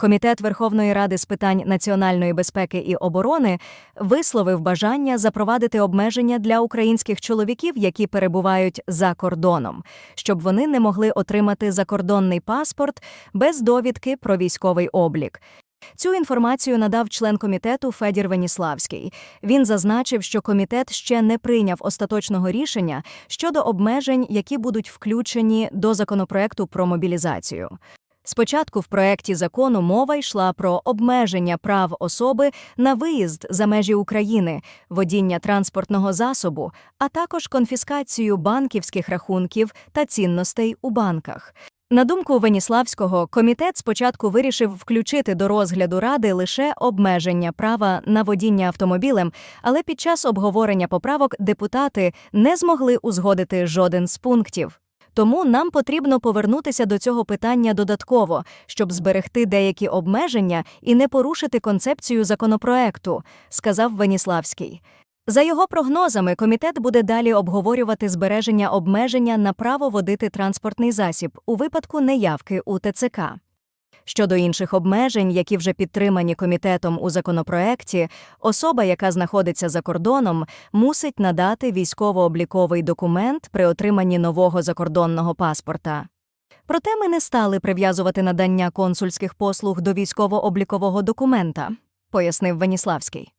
Комітет Верховної Ради з питань національної безпеки і оборони висловив бажання запровадити обмеження для українських чоловіків, які перебувають за кордоном, щоб вони не могли отримати закордонний паспорт без довідки про військовий облік. Цю інформацію надав член комітету Федір Веніславський. Він зазначив, що комітет ще не прийняв остаточного рішення щодо обмежень, які будуть включені до законопроекту про мобілізацію. Спочатку в проекті закону мова йшла про обмеження прав особи на виїзд за межі України, водіння транспортного засобу, а також конфіскацію банківських рахунків та цінностей у банках. На думку Веніславського, комітет спочатку вирішив включити до розгляду ради лише обмеження права на водіння автомобілем, але під час обговорення поправок депутати не змогли узгодити жоден з пунктів. Тому нам потрібно повернутися до цього питання додатково, щоб зберегти деякі обмеження і не порушити концепцію законопроекту, сказав Веніславський. За його прогнозами, комітет буде далі обговорювати збереження обмеження на право водити транспортний засіб у випадку неявки у ТЦК. Щодо інших обмежень, які вже підтримані комітетом у законопроекті, особа, яка знаходиться за кордоном, мусить надати військово-обліковий документ при отриманні нового закордонного паспорта. Проте ми не стали прив'язувати надання консульських послуг до військово-облікового документа, пояснив Веніславський.